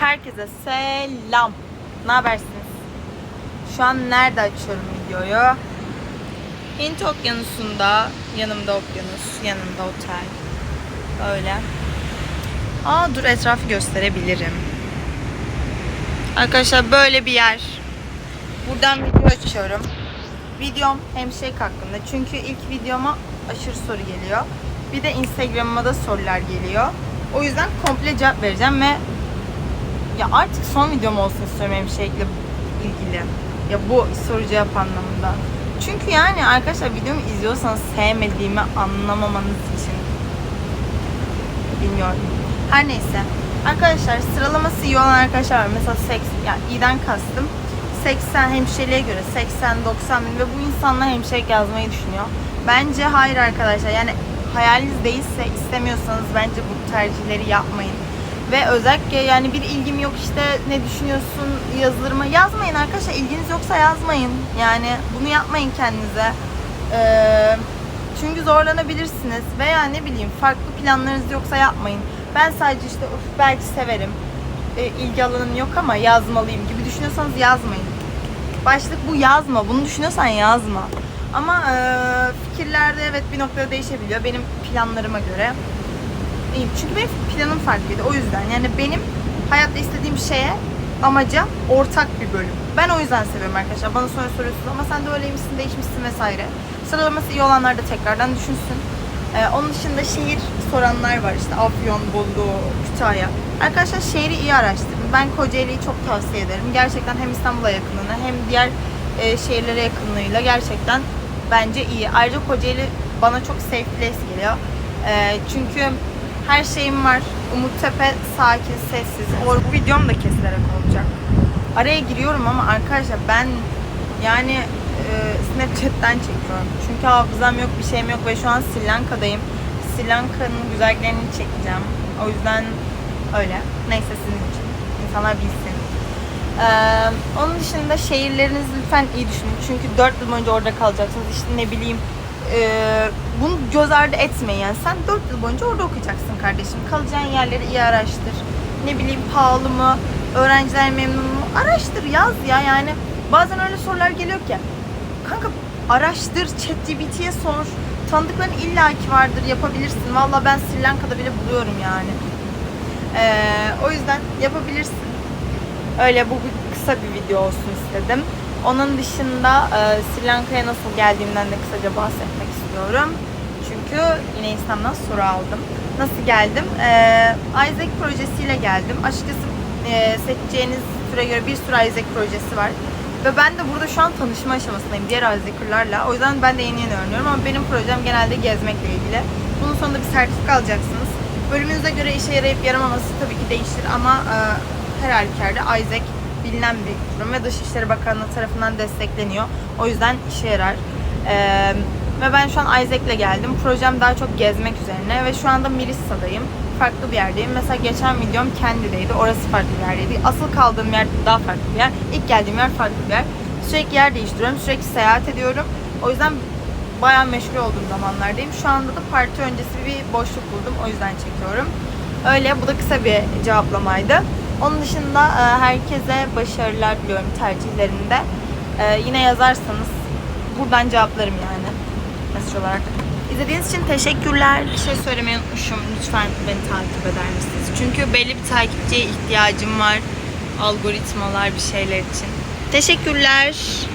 Herkese selam. Ne habersiniz? Şu an nerede açıyorum videoyu? Hint okyanusunda, yanımda okyanus, yanımda otel. Böyle. Aa dur etrafı gösterebilirim. Arkadaşlar böyle bir yer. Buradan video açıyorum. Videom hemşire hakkında. Çünkü ilk videoma aşırı soru geliyor. Bir de Instagram'ıma da sorular geliyor. O yüzden komple cevap vereceğim ve ya artık son videom olsun istiyorum hemşirelikle ilgili. Ya bu soru cevap anlamında. Çünkü yani arkadaşlar videomu izliyorsanız sevmediğimi anlamamanız için bilmiyorum. Her neyse. Arkadaşlar sıralaması iyi olan arkadaşlar var. Mesela 80, yani iyiden kastım. 80 hemşireliğe göre 80-90 bin ve bu insanlar hemşirelik yazmayı düşünüyor. Bence hayır arkadaşlar. Yani hayaliniz değilse istemiyorsanız bence bu tercihleri yapmayın. Ve özellikle yani bir ilgim yok işte ne düşünüyorsun yazılır mı? Yazmayın arkadaşlar. İlginiz yoksa yazmayın. Yani bunu yapmayın kendinize. Ee, çünkü zorlanabilirsiniz veya ne bileyim farklı planlarınız yoksa yapmayın. Ben sadece işte "Of, belki severim. E, ilgi alanım yok ama yazmalıyım gibi düşünüyorsanız yazmayın. Başlık bu yazma. Bunu düşünüyorsan yazma. Ama e, fikirlerde evet bir noktada değişebiliyor. Benim planlarıma göre. İyi. Çünkü benim planım farklıydı. O yüzden yani benim hayatta istediğim şeye amaca ortak bir bölüm. Ben o yüzden seviyorum arkadaşlar. Bana sonra soruyorsunuz ama sen de öyleymişsin, değişmişsin vesaire. Sıralaması iyi olanlar da tekrardan düşünsün. Ee, onun dışında şehir soranlar var işte Afyon, Bolu, Kütahya. Arkadaşlar şehri iyi araştırın. Ben Kocaeli'yi çok tavsiye ederim. Gerçekten hem İstanbul'a yakınlığına hem diğer e, şehirlere yakınlığıyla gerçekten bence iyi. Ayrıca Kocaeli bana çok safe place geliyor. Ee, çünkü her şeyim var. Umuttepe sakin, sessiz. O, bu videom da kesilerek olacak. Araya giriyorum ama arkadaşlar ben yani e, Snapchat'ten çekiyorum. Çünkü hafızam yok, bir şeyim yok ve şu an Sri Lanka'dayım. Sri Lanka'nın güzelliklerini çekeceğim. O yüzden öyle. Neyse sizin için. İnsanlar bilsin. Ee, onun dışında şehirlerinizi lütfen iyi düşünün. Çünkü 4 yıl boyunca orada kalacaksınız. İşte ne bileyim e, bunu göz ardı etmeyin. Yani sen 4 yıl boyunca orada okuyacaksın kardeşim. Kalacağın yerleri iyi araştır. Ne bileyim pahalı mı? Öğrenciler memnun mu? Araştır yaz ya yani. Bazen öyle sorular geliyor ki. Kanka araştır, ChatGPT'ye sor. Tanıdıkların illaki vardır, yapabilirsin. Valla ben Sri Lanka'da bile buluyorum yani. Ee, o yüzden yapabilirsin. Öyle bu kısa bir video olsun istedim. Onun dışında e, Sri Lanka'ya nasıl geldiğimden de kısaca bahsetmek istiyorum. Çünkü yine insandan soru aldım. Nasıl geldim? Ee, Isaac projesiyle geldim. Açıkçası e, seçeceğiniz türe göre bir sürü Isaac projesi var. Ve ben de burada şu an tanışma aşamasındayım diğer Isaac'larla. O yüzden ben de yeni yeni öğreniyorum ama benim projem genelde gezmekle ilgili. Bunun sonunda bir sertifika alacaksınız. Bölümünüze göre işe yarayıp yaramaması tabii ki değişir ama e, her halükarda Isaac bilinen bir kurum ve Dışişleri Bakanlığı tarafından destekleniyor. O yüzden işe yarar. Ee, ve ben şu an Isaac'le geldim. Projem daha çok gezmek üzerine ve şu anda Mirissa'dayım. Farklı bir yerdeyim. Mesela geçen videom Kendi'deydi. Orası farklı bir yerdeydi. Asıl kaldığım yer daha farklı bir yer. İlk geldiğim yer farklı bir yer. Sürekli yer değiştiriyorum. Sürekli seyahat ediyorum. O yüzden bayağı meşgul olduğum zamanlardayım. Şu anda da parti öncesi bir boşluk buldum. O yüzden çekiyorum. Öyle. Bu da kısa bir cevaplamaydı. Onun dışında e, herkese başarılar diliyorum tercihlerinde. E, Yine yazarsanız buradan cevaplarım yani mesaj olarak. İzlediğiniz için teşekkürler. Bir şey söylemeyi unutmuşum. Lütfen beni takip eder misiniz? Çünkü belli bir takipçiye ihtiyacım var. Algoritmalar bir şeyler için. Teşekkürler.